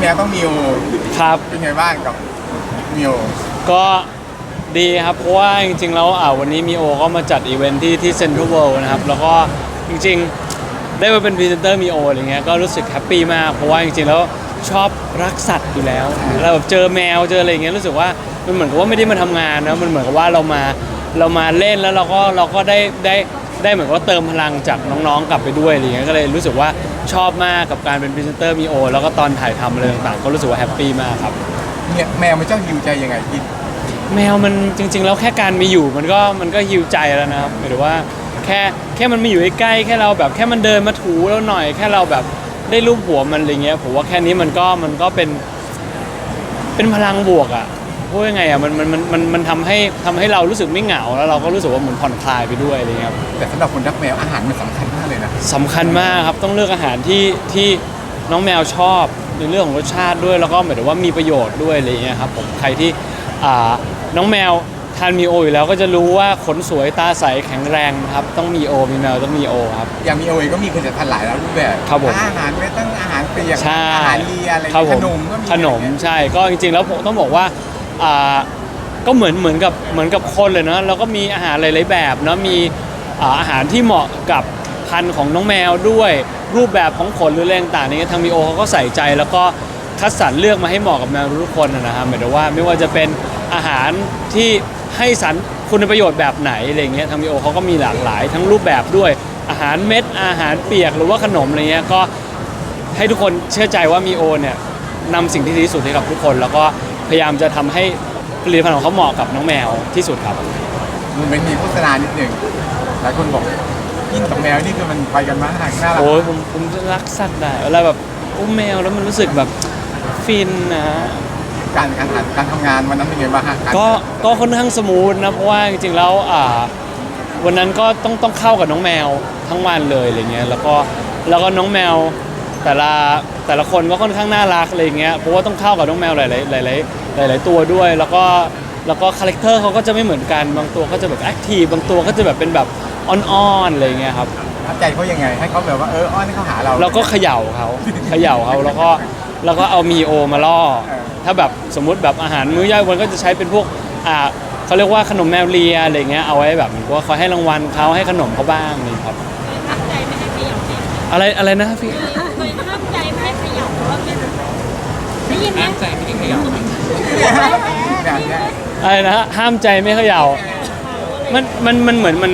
แมวต้องมีโอครับ เป็นไงบ้างกับมีโอก็ดีครับ เพราะว่าจริงๆแล้วอ่าวันนี้มีโอก็มาจัดอีเวนท์ที่ที่เซ็นทรัลเวิลด์นะครับ แล้วก็จริงๆ ได้มาเป็นพรีเซนเตอร์มีโออะไรเงี้ยก็รู้สึกแฮปปี้มากเพราะว่าจริงๆแล้วชอบรักสัตว์อยู่แล้วเราแบบเจอแมวเจออะไรเงี้ยรู้สึกว่ามันเหมือนกับว่าไม่ได้มาทำงานนะมันเหมือนกับว่าเรามาเรามาเล่นแล้วเราก็เราก็ได้ได้ ได้เหมือนกับว่าเติมพลังจากน้องๆ กลับไปด้วยอะไรเงี้ยก็เลยรู้สึกว่าชอบมากกับการเป็นพรีเซนเตอร์มีโอแล้วก็ตอนถ่ายทำอะไรต่างๆก็รู้สึกว่าแฮปปี้มากครับ เนี่ยแมวมันเจ้าหิวใจยังไงพี่แมวมันจริง ๆ แล้วแค่การมีอยู่มันก็มันก็ฮิวใจแล้วนะครับหมายถึงว่าแค่แค่มันมาอยู่ใกล้ๆแค่เราแบบแค่มันเดินมาถูเราหน่อย แค่เราแบบได้รูปหัวมันอะไรเงี้ยผมว่าแค่นี้มันก็มันก็เป็น เป็นพลังบวกอะ พูดยังไงอะมันมันมันมันมันทำให้ทำให้เรารู้สึกไม่เหงาแล้วเราก็รู้สึกว่าเหมือนผ่อนคลายไปด้วยอะไรเงี้ยครับ แต่สำหรับคนรักแมวอาหารมันสำคัญมากเลยนะสำคัญมากครับต้องเลือกอาหารที่ที่น้องแมวชอบในเรื่องของรสชาติด้วยแล้วก็หมายถึงว่ามีประโยชน์ด้วยอะไรเงี้ยครับผมใครที่อ่าน้องแมวทานมีโออยู่แล้วก็จะรู้ว่าขนสวยตาใสแข็งแรงนะครับต้องมีโอมีแมวต้องมีโอครับ อย่างมีโอเองก็มีผลิตภัณฑ์หลายรูปแบบครับผม อาหารไม่ต้องอาหารเปียกใช่อาหารเลียอะไรครับผขมนมก็มีขนมใช่ก็จริงๆแล้วผมต้องบอกว่า อ่าก็เหมือนเหมือนกับเหมือนกับคนเลยเนาะเราก็มีอาหารหลายๆแบบเนาะมีอ่าอาหารที่เหมาะกับพันธุ์ของน้องแมวด้วย รูปแบบของขนหรืออะไรต่างๆนี้ทางมีโอเขาก็ใส่ใจแล้วก็คัดสรรเลือกมาให้เหมาะกับแมวทุกคนนะนะครับหมายถึงว่าไม่ว่าจะเป็นอาหารที่ให้สรรคุณประโยชน์แบบไหนอะไรเงี้ยทางมีโอเขาก็มีหลากหลายทั้งรูปแบบด้วย อาหารเม็ดอาหารเปียกหรือว่าขนมอะไรเงี้ยก็ให้ทุกคนเชื่อใจว่ามีโอเนี่ยนำสิ่งที่ดีที่สุดให้กับทุกคน แล้วก็ พยายามจะทำให้ผลิตภัณฑ์ของเขาเหมาะกับน้องแมวที่สุดครับ มันเป็นมีโฆษณานิดหนึ่งหลายคนบอกยิ่งกับแมวนี่คือมันไปกันมากน่ารักโอ้ยผมผมรักสัตว์ได้เวลาแบบอุ้มแมวแล้วมันรู้สึกแบบฟินนะการการอ่านการทำงานวันนั้นเป็นไงบ้างฮะก็ก็ค่อนข้างสมูทนะเพราะว่าจริงๆแล้วอ่าวันนั้นก็ต้องต้องเข้ากับน้องแมวทั้งวันเลยอะไรเงี้ยแล้วก็แล้วก็น้องแมวแต่ละแต่ละคนก็ค่อนข้างน่ารักอะไรเงี้ยเพราะว่าต้องเข้ากับน้องแมวหลายๆหลายๆ หลาย ๆ ตัวด้วย แล้วก็แล้วก็คาแรคเตอร์เขาก็จะไม่เหมือนกันบางตัวก็จะแบบแอคทีฟบางตัวก็จะแบบเป็นแบบอ่อนๆอะไรเงี้ยครับ ทับใจเขายังไง ให้เขาแบบว่าเอออ้อนให้เขาหาเรา เราก็เขย่าเขา เขย่าเขาแล้วก็แล้วก็เอามีโอมาล่อ เออ ถ้าแบบสมมุติแบบอาหารมื้อย่อยวันก็จะใช้เป็นพวกอ่าเขาเรียกว่าขนมแมวเลียอะไรเงี้ยเอาไว้แบบเหมือนกับว่าเขาให้รางวัลเขาให้ขนมเขาบ้างนี่ครับ ห้ามใจไม่ให้ขยับเองอะไรอะไรนะพี่ เคยห้ามใจไม่ให้ขยับเพราะว่าเป็นได้ยินไหมใจไม่ได้ขยับ แบบเนี้ยอะไรนะฮะห้ามใจไม่เขย่ามันมันมันเหมือนมัน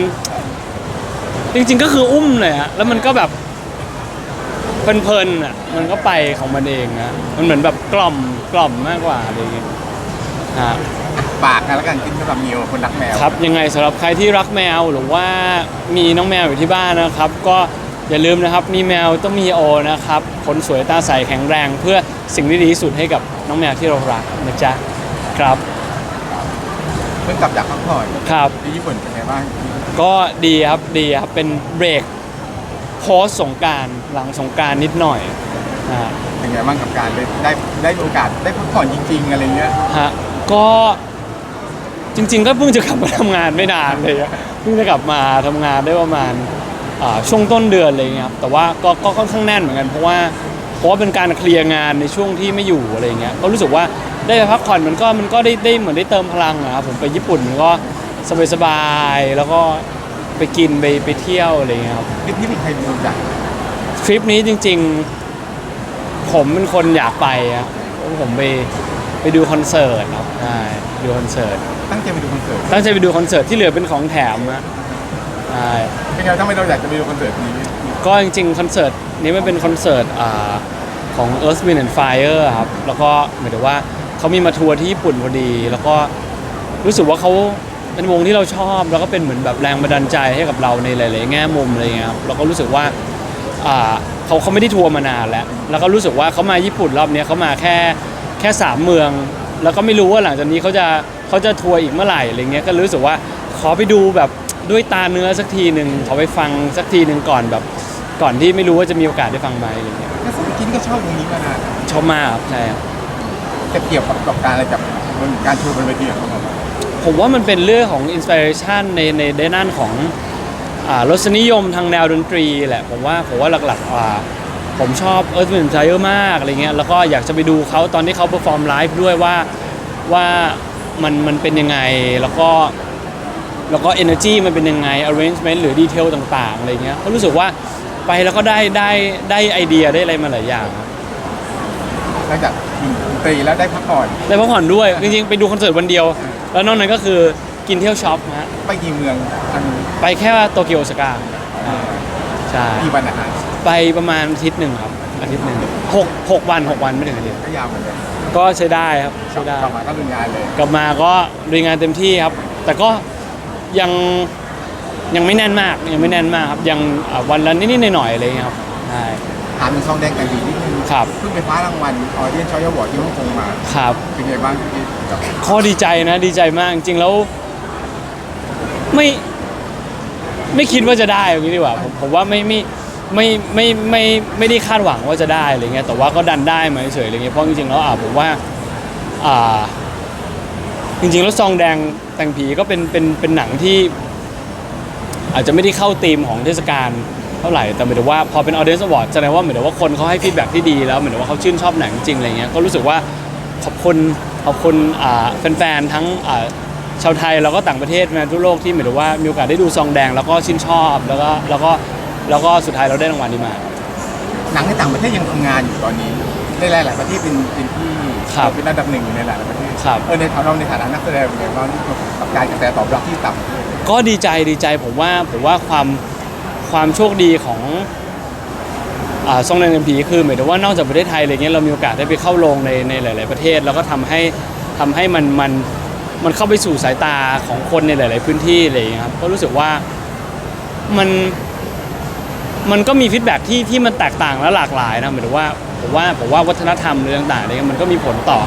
จริง ๆ ก็คืออุ้มเลยอะแล้วมันก็แบบเพลินๆอะมันก็ไปของมันเองนะมันเหมือนแบบกล่อมกล่อมมากกว่าอะไรอย่างเงี้ยฮะ ปากกันแล้วกันกินสำหรับมีโอคนรักแมว ครับยังไงสำหรับใครที่รักแมวหรือว่ามีน้องแมวอยู่ที่บ้านนะครับ ก็ อย่าลืมนะครับ มีแมวต้องมีโอนะครับขนสวยตาใสแข็งแรง เพื่อสิ่งที่ดีที่สุดให้กับน้องแมวที่เรารักนะจ๊ะครับเพิ่งกลับจากพักผ่อนครับ ที่ญี่ปุ่นเป็นไงบ้างก็ดีครับดีครับเป็นเบรกโพสต์สงกรารหลังสงกรารนิดหน่อยนะฮะเป็นไงบ้างกับการได้ได้ได้โอกาสได้พักผ่อนจริง ๆ อะไรเงี้ยฮะก็จริงๆก็เพิ่งจะกลับมาทำงานไม่นานเลยอะเพิ่งจะกลับมาทำงานได้ประมาณอ่า ช่วงต้นเดือนอะไรเงี้ยครับแต่ว่าก็ก็ค่อนข้างแน่นเหมือนกันเพราะว่าเพราะว่าเป็นการเคลียร์งานในช่วงที่ไม่อยู่อะไรเงี้ยก็รู้สึกว่าได้ไปพักผ่อนมันก็มันก็ได้ได้เหมือนได้เติมพลังอะครับผมไปญี่ปุ่นมันก็สบายๆแล้วก็ไปกินไปไปเที่ยวอะไรเงี้ยครับคลิปนี้เป็นใครเป็นคนจัดทริปนี้จริง ๆ ผมเป็นคนอยากไปอะเพราะผมไปไปดูคอนเสิร์ตครับใช่ดูคอนเสิร์ตตั้งใจไปดูคอนเสิร์ตตั้งใจไปดูคอนเสิร์ตที่เหลือเป็นของแถมนะ ใช่เป็นไงทำไมเราอยากจะไปดูคอนเสิร์ตนี้ ก็จริงๆคอนเสิร์ตนี้มันเป็นคอนเสิร์ตอ่าของ Earth Wind and Fire ครับแล้วก็หมายถึงว่าเขามีมาทัวร์ที่ญี่ปุ่นพอดี แล้วก็รู้สึกว่าเขาเป็นวงที่เราชอบ แล้วก็เป็นเหมือนแบบแรงบันดาลใจให้กับเราในหลาย ๆ แง่มุมอะไรเงี้ยครับแล้วก็รู้สึกว่าอ่าเขาเขาไม่ได้ทัวร์มานานแล้วแล้วก็รู้สึกว่าเขามาญี่ปุ่นรอบเนี้ยเขามาแค่แค่สามเมือง แล้วก็ไม่รู้ว่าหลังจากนี้เขาจะเขาจะทัวร์อีกเมื่อไหร่อะไรเงี้ยก็รู้สึกว่าขอไปดูแบบ ด้วยตาเนื้อสักทีหนึ่งขอไปฟังสักทีหนึ่งก่อนแบบ ก่อนที่ไม่รู้ว่าจะมีโอกาสได้ฟังไหมอะไรเงี้ยถ้าสมัยกินก็ชอบวงนี้มานานชอบมากครับใช่ครับจะเกี่ยวกับประสบการณ์อะไรกับบนการโชว์บนเวทีของเขาบ้างผมว่ามันเป็นเรื่องของอินสปิเรชันในในด้านของอ่ารสนิยมทางแนวดนตรีแหละผมว่าผมว่าหลักๆอ่าผมชอบเอิร์ธวินไ i เ e อร์มากอะไรเงี้ยแล้วก็อยากจะไปดูเขาตอนที่เขาเปอร์ฟอร์มไลฟ์ด้วยว่าว่ามันมันเป็นยังไงแล้วก็ แล้วก็ energy มันเป็นยังไง arrangement หรือดีเทลต่างๆอะไรเงี้ยก็รู้สึกว่าไปแล้วก็ได้ได้ได้ไอเดียได้อะไรมาหลายอย่างครับหลังจากกินดนตรีแล้วได้พักผ่อนได้พักผ่อนด้วย จริงๆ ไปดูคอนเสิร์ตวันเดียว แล้วนอกนั้นก็คือกินเที่ยวช็อปฮะไปกี่เมืองทางไปแค่โตเกียวโอซาก้าใช่กี่วันอาหารไปประมาณอาทิตย์หนึ่งครับอาทิตย์หนึ่งหกหกวันหกวันไม่ถึงอาทิตย์ก็ยาวเหมือนกันก็ใช้ได้ครับใช้ได้กลับมาก็ลุยงานเลย กลับมาก็ลุยงานเต็มที่ครับ แต่ก็ ยังยังไม่แน่นมากยังไม่แน่นมากครับยังอะวันละนิดๆหน่อยๆอะไรเงี้ยครับใช่ ถามถึงซองแดงกันดีนิดนึงครับ เพิ่งไปคว้ารางวัลออเดียนชอยบอร์ดที่ฮ่องกงมาครับ เป็นไงบ้างพี่กับข้อดีใจนะดีใจมากจริงๆแล้วไม่ไม่คิดว่าจะได้อย่างนี้ดีกว่าผมผมว่าไม่ไม่ไม่ไม่ไม่ไม่ได้คาดหวังว่าจะได้อะไรเงี้ยแต่ว่าก็ดันได้มาเฉยๆอะไรเงี้ยเพราะจริงๆแล้วอะผมว่าอ่าจริงๆแล้วซองแดง แต่งผีก็เป็นเป็นเป็นหนังที่ อาจจะไม่ได้เข้าธีมของเทศกาลเท่าไหร่แต่หมายถึงว่าพอเป็น Audience Award แสดงว่าเหมือนว่าคนเขาให้ฟีดแบ็กที่ดีแล้วเหมือนว่าเขาชื่นชอบหนังจริงอะไรเงี้ยก็รู้สึกว่าขอบคุณขอบคุณแฟนๆทั้งชาวไทยแล้วก็ต่างประเทศแมนทั่วโลกที่เหมือนว่ามีโอกาสได้ดูซองแดงแล้วก็ชื่นชอบแล้วก็แล้วก็แล้วก็สุดท้ายเราได้รางวัลนี้มา หนังในต่างประเทศยังทำงานอยู่ตอนนี้ ในหลายๆประเทศเป็นเป็นที่ครับเป็นระดับหนึ่งอยู่ในหลายๆประเทศครับ เออในฐานะเราในฐานะนักแสดงเป็นไงบ้างกับการกระแสตอบรับที่ต่ำก็ดีใจดีใจผมว่าผมว่าความความโชคดีของอ่าซองแดงเต็มผีคือหมายถึงว่านอกจากประเทศไทยอะไรเงี้ยเรามีโอกาสได้ไปเข้าโรงในในหลาย ๆประเทศ แล้วก็ทำให้ทำให้มันมันมันเข้าไปสู่สายตาของคนในหลาย ๆพื้นที่อะไรอย่างเงี้ยครับก็รู้สึกว่ามันมันก็มีฟีดแบ็กที่ที่มันแตกต่างและหลากหลายนะหมายถึงว่า ผมว่าผมว่าวัฒนธรรมหรือต่างๆอะไรเงี้ยมันก็มีผลต่อ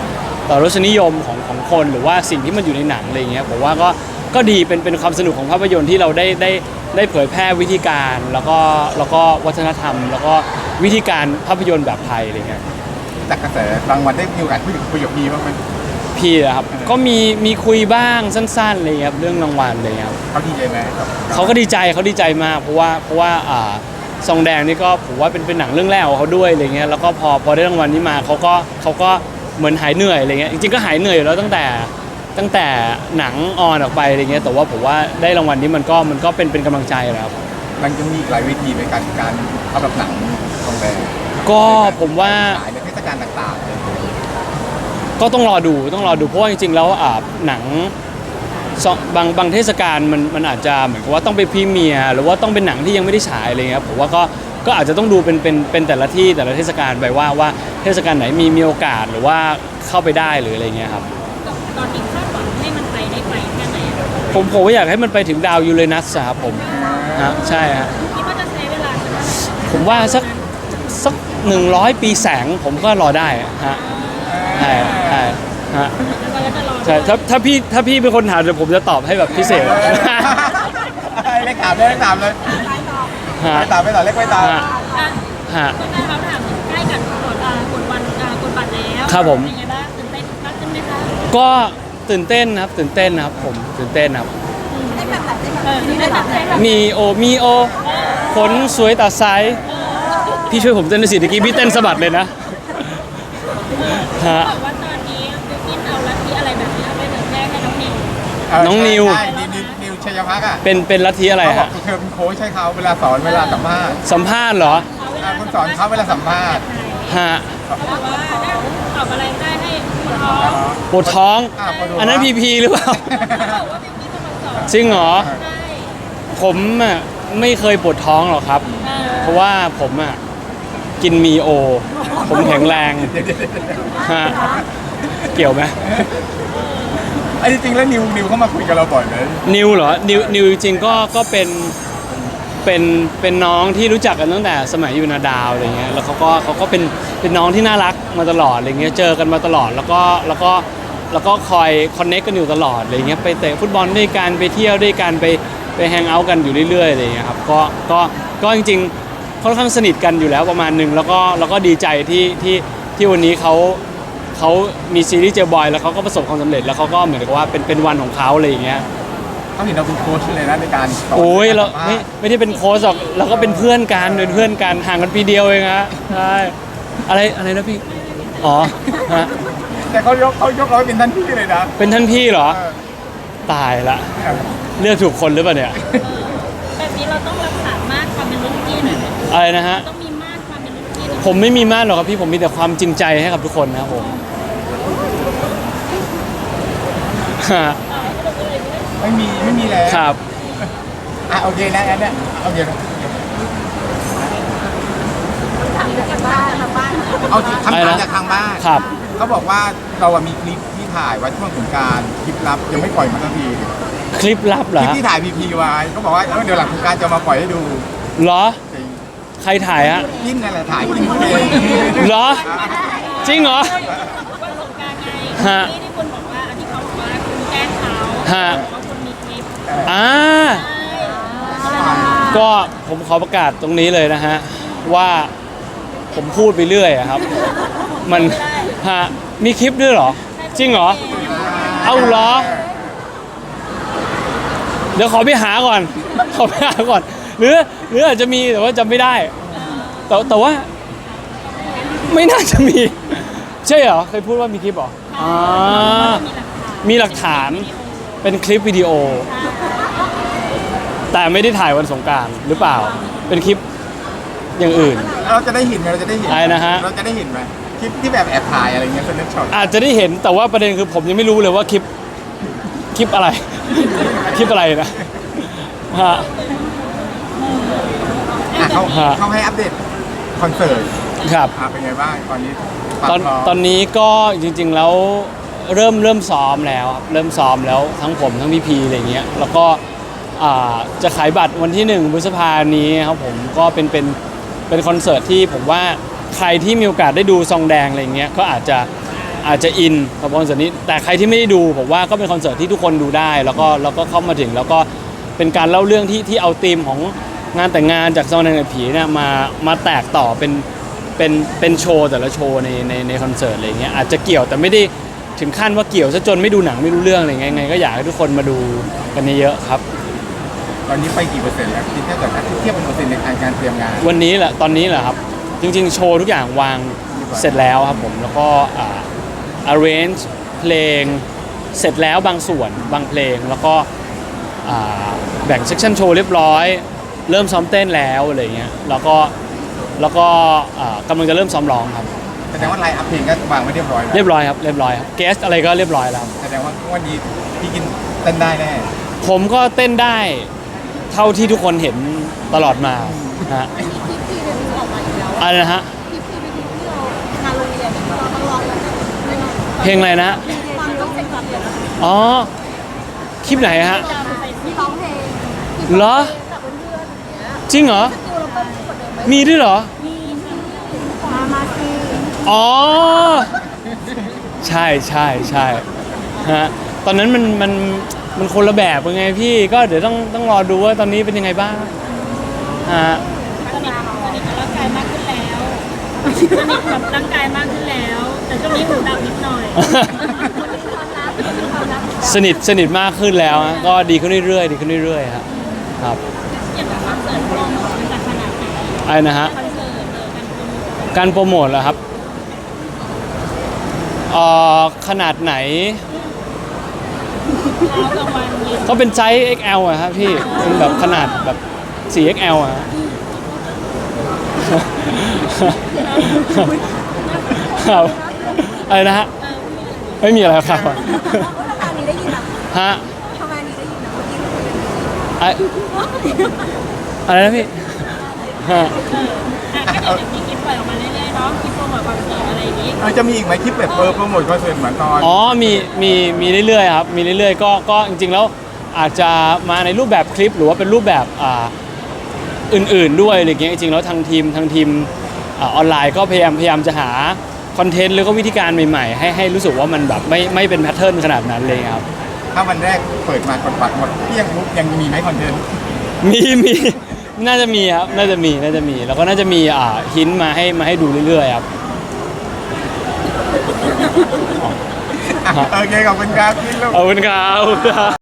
ต่อรสนิยมของของคนหรือว่าสิ่งที่มันอยู่ในหนังอะไรเงี้ยผมว่าก็ก็ดีเป็นเป็นความสนุกของภาพยนตร์ที่เราได้ได้ได้เผยแพร่วิธีการ แล้วก็แล้วก็วัฒนธรรม แล้วก็วิธีการภาพยนตร์แบบไทยอะไรเงี้ยจากกระแสรางวัลได้มีโอกาสพูดถึงประโยคนี้บ้างไหมพี่อะครับเออก็มีมีคุยบ้างสั้นๆอะไรเลยครับเรื่องรางวัลอะไรเลยครับเขาดีใจไหมกับเขาก็ดีใจเขาดีใจมากเพราะว่าเพราะว่าอ่า ซองแดงนี่ก็ผมว่าเป็นเป็นหนังเรื่องแรกของเขาด้วยอะไรเงี้ยแล้วก็พอพอได้รางวัลนี้มาเขาก็เขาก็เหมือนหายเหนื่อยอะไรเงี้ยจริงๆก็หายเหนื่อยอยู่แล้วตั้งแต่ตั้งแต่หนังออนออกไปอะไรเงี้ยแต่ว่าผมว่าได้รางวัลนี้มันก็มันก็เป็นเป็นกำลังใจและครับ มันจะมีอีกหลายวิธีในการการทำแบบหนังทองแดงก็ผมว่าฉายในเทศกาลต่างๆ ก็ต้องรอดูต้องรอดูเพราะว่าจริงๆแล้วอ่าหนัง บางบางเทศกาลมันมันอาจจะเหมือนกับว่าต้องไปพรีเมียร์หรือว่าต้องเป็นหนังที่ยังไม่ได้ฉายอะไรเงี้ยผมว่าก็ก็อาจจะต้องดูเป็นเป็นเป็นแต่ละที่แต่ละเทศกาลไปว่าว่าเทศกาลไหนมีมีโอกาสหรือว่าเข้าไปได้หรืออะไรเงี้ยครับตอนนี้คาดหวังให้มันไปได้ไกลแค่ไหนอะผมผมก็อยากให้มันไปถึงดาวยูเรนัสอะครับผมฮะใช่ฮะคิดว่าจะใช้เวลาสักเท่าไหร่ผมว่าสักสักหนึ่งร้อยปีแสงผมก็รอได้อะฮะใช่ใช่ฮะแล้วก็จะรอ ใช่ถ้าถ้าพี่ถ้าพี่เป็นคนถามเดี๋ยวผมจะตอบให้แบบพิเศษเล็กถามเลยเล็กถามเลยท้ายต่อฮะไม่ตามไม่ต่อเล็กไม่ตามฮะอะฮะก็ได้ครับถามถึงใกล้กับกดอ่ากดวันอ่ากดบัตรแล้วครับผม เป็นไงบ้างตื่นเต้นมากขึ้นไหมคะก็ตื่นเต้นครับ ตื่นเต้นนะครับ ผมตื่นเต้นครับได้แบบไหนเออได้แบบไหนมีโอมีโอขนสวยตัดไซส์พี่ช่วยผมเต้นหน่อยสิตะกี้พี่เต้นสะบัดเลยนะฮะ บอกว่า น้องนิว ใช่นิวนิวนิวชัยพักษ์อะเป็นเป็นลัทธิอะไรเขาบอฮะกเธอเป็นโค้ชใช่เขาเวลาสอนเวลาสัมภาษณ์สัมภาษณ์เหรออ่าคุณสอนเขาเวลาสัมภาษณ์ฮะเขาบอกว่าได้ตอบอะไรได้ให้คนท้องปวดท้องอ่าพดูอันนั้นพีพีหรือเปล่าเขาบอกว่าบิวกินเป็นคนสอนจริงเหรอใช่ผมอะไม่เคยปวดท้องหรอกครับอ่าเพราะว่าผมอะกินมีโอ ผมแข็งแรงฮะเกี่ยวไหม ไอ้จริงๆแล้วนิวนิวเข้ามาคุยกับเราบ่อยไหมนิวเหรอนิวนิวจริงๆก็ก็เป็นเป็นเป็นน้องที่รู้จักกันตั้งแต่สมัยอยู่นาดาวอะไรเงี้ยแล้วเขาก็เขาก็เป็นเป็นน้องที่น่ารักมาตลอดอะไรเงี้ยเจอกันมาตลอดแล้วก็แล้วก็แล้วก็คอยคอนเนคกันอยู่ตลอดอะไรเงี้ยไปเตะฟุตบอลด้วยกันไปเที่ยวด้วยกันไปไปแฮงเอาท์กันอยู่เรื่อยๆอะไรเงี้ยครับก็ก็ก็จริงๆค่อนข้างสนิทกันอยู่แล้วประมาณหนึ่งแล้วก็แล้วก็ดีใจที่ที่ที่วันนี้เขา เขามีซีรีส์เจอบอย แล้วเขาก็ประสบความสำเร็จแล้วเขาก็เหมือนกับว่าเป็นเป็นวันของเขาอะไรอย่างเงี้ยเขาเห็นเราเป็นโค้ชเลยนะในการสนโอ้ยเราสัภษไม่ณ์ไม่ได้เป็นโค้ชหรอกเราก็เป็นเพื่อนกันเป็นเพื่อนกันห่างกันปีเดียวเองฮะใช่อะไรอะไรนะพี่อ๋อฮะแต่เขายกเขายกเราเป็นท่านพี่เลยนะเป็นท่านพี่เหรอเออตายละเลือกถูกคนหรือเปล่าเนี่ยแบบนี้เราต้องรักษามากความเป็นรุ่นพี่หน่อยไหมอะไรนะฮะ ต้องมีมากความเป็นรุ่นพี่หน่อย ผมไม่มีมากหรอกครับพี่ผมมีแต่ความจริงใจให้กับทุกคนนะครับผมฮะ ไม่มีไม่มีแล้วครับ อะโอเคนะอันเนี้ยโอเคนะเอาคำถามจากทางบ้านครับ เขาบอกว่าเราอะมีคลิปที่ถ่ายไว้ช่วงสงกรารคลิปลับยังไม่ปล่อยมาสักทีคลิปลับเหรคอลิปฮะที่ถ่ายพีพีไว้เขาบอกว่าเออเดี๋ยวหลังสงกรารจะมาปล่อยให้ดูเหรอ จริงใครถ่ายฮะกินอะไรถ่ายกินเองเหรอ จริงเหรอวันสงกรารไงฮะที่ที่คุณ ฮะบอกว่าคุณมีคลิปอ่าก็ผมขอประกาศตรงนี้เลยนะฮะ ว่าผมพูดไปเรื่อยอะครับ มันฮะมีคลิปด้วยเหรอ จริงเหรอ เอาเหรอ เดี๋ยวขอไปหาก่อน ขอไปหาก่อน หรือ หรืออาจจะมีแต่ว่าจำไม่ได้ แต่แต่ว่า ไม่น่าจะมี ใช่เหรอ เคยพูดว่ามีคลิปเหรออ่ามีหลักฐาน เป็นคลิปวิดีโอ แต่ไม่ได้ถ่ายวันสงกรารหรือเปล่า เป็นคลิปอย่างอื่น เราจะได้เห็นไหมเราจะได้เห็นอะไรนะฮะ เราจะได้เห็นไหมคลิปที่แบบแอบถ่ายอะไรเงี้ยเป็นช็อตอาจจะได้เห็นแต่ว่าประเด็นคือผมยังไม่รู้เลยว่าคลิปคลิปอะไร คลิปอะไรนะฮะ อะเขาฮะ เขาให้อัปเดตคอนเสิร์ตครับ อะเป็นไงบ้างตอนนี้ตอนความพร้มตอนนี้ก็จริงๆแล้ว เริ่มเริ่มซ้อมแล้วครับเริ่มซ้อมแล้วทั้งผมทั้งพี่พีอะไรเงี้ยแล้วก็อ่าจะขายบัตรวันที่หนึ่งพฤษภานี้ครับผมก็เป็นเป็นเป็นคอนเสิร์ตที่ผมว่าใครที่มีโอกาสได้ดูซองแดงอะไรเงี้ยก็อาจจะอาจจะอินกับคอนเสิร์ตนี้ แต่ใครที่ไม่ได้ดูผมว่าก็เป็นคอนเสิร์ตที่ทุกคนดูได้ แล้วก็แล้วก็เข้ามาถึงแล้วก็เป็นการเล่าเรื่องที่ที่เอาธีมของงานแต่งงานจากซองแดงกับผีเนี่ยมามาแตกต่อเป็นเป็นเป็นโชว์แต่ละโชว์ในในในคอนเสิร์ตอะไรเงี้ยอาจจะเกี่ยวแต่ไม่ได้ ถึงขั้นว่าเกี่ยวซะจนไม่ดูหนังไม่รู้เรื่องอะไรเงี้ยยังไงก็อยากให้ทุกคนมาดูกันเยอะๆครับ ตอนนี้ไปกี่เปอร์เซ็นต์แล้วคิดถ้าเกิดเทียบเป็นเปอร์เซ็นต์ในการการเตรียมงานวันนี้แหละตอนนี้แหละครับ จริงๆ โชว์ทุกอย่างวางเสร็จแล้วครับผมแล้วก็อ่า arrange เพลงเสร็จแล้วบางส่วนบางเพลงแล้วก็อ่าแบ่งเซสชันโชว์เรียบร้อย เริ่มซ้อมเต้นแล้วอะไรเงี้ยแล้วก็แล้วก็อ่ากำลังจะเริ่มซ้อมร้องครับ แสดงว่าไลน์อัพเพลงก็วางไว้เรียบร้อยแล้วเรียบร้อยครับเรียบร้อยครับเกสอะไรก็เรียบร้อยแล้วครับแสดงว่าวันนี้พี่กินเต้นได้แน่ผมก็เต้นได้เท่าที่ทุกคนเห็นตลอดมาฮะอะไรนะฮะเพลงอะไรนะอ๋อคลิปไหนฮะเหรอจริงเหรอมีด้วยเหรอ อ๋อ ใช่ใช่ใช่ฮะตอนนั้นมันมันมันคนละแบบยังไงพี่ก็เดี๋ยวต้องต้องรอดูว่าตอนนี้เป็นยังไงบ้างฮะสนิทสนิทกับร่างกายมากขึ้นแล้วสนิทกับร่างกายมากขึ้นแล้ว แต่ช่วงนี้หูดับนิดหน่อยสนิทสนิทมากขึ้นแล้วฮะก็ดีขึ้นเรื่อยๆดีขึ้นเรื่อยๆครับครับอย่างแบบคอนเสิร์ตโปรโมทมันจะขนาดไหนอะไรนะฮะคอนเสิร์ตเออการโปรโมท การโปรโมทเหรอครับ เอ่อขนาดไหนเช้ากลางวันเย็นก็เป็นไซส์ XL อะครับพี่ เป็นแบบขนาดแบบ 4XL อะฮะ ครับอะไรนะฮะ ไม่มีอะไรครับทำไมนี้ได้ยินอะฮะทำไมนี้ได้ยินอะเมื่อกี้อะอะไรนะพี่ฮะอะ ก็เดี๋ยวจะมีคลิปปล่อยออกมาเรื่อยๆเนาะคลิปโปรโมทคอนเสิร์ตอะไรอย่างนี้เออจะมีอีกไหมคลิปแบบเปิดโปรโมทคอนเสิร์ตเหมือนตอนอ๋อมีมีมีเรื่อยๆครับมีเรื่อยๆก็ก็จริงๆแล้วอาจจะมาในรูปแบบคลิปหรือว่าเป็นรูปแบบอ่าอื่นๆด้วยอะไรเงี้ยจริงๆแล้วทางทีมทางทีมอ่าออนไลน์ก็พยายามพยายามจะหาคอนเทนต์หรือก็วิธีการใหม่ๆ ให้ให้รู้สึกว่ามันแบบไม่ไม่เป็นแพทเทิร์นขนาดนั้นเลยครับ ถ้าวันแรกเปิดมากดบัตรหมดเพี้ยงปุ๊บยังมีไหมคอนเทนต์มีมี น่าจะมีครับ น่าจะมี น่าจะมี แล้วก็น่าจะมีอ่าหินมาให้มาให้ดูเรื่อยๆครับอะโอเคขอบคุณครับพี่ลูก ขอบคุณครับ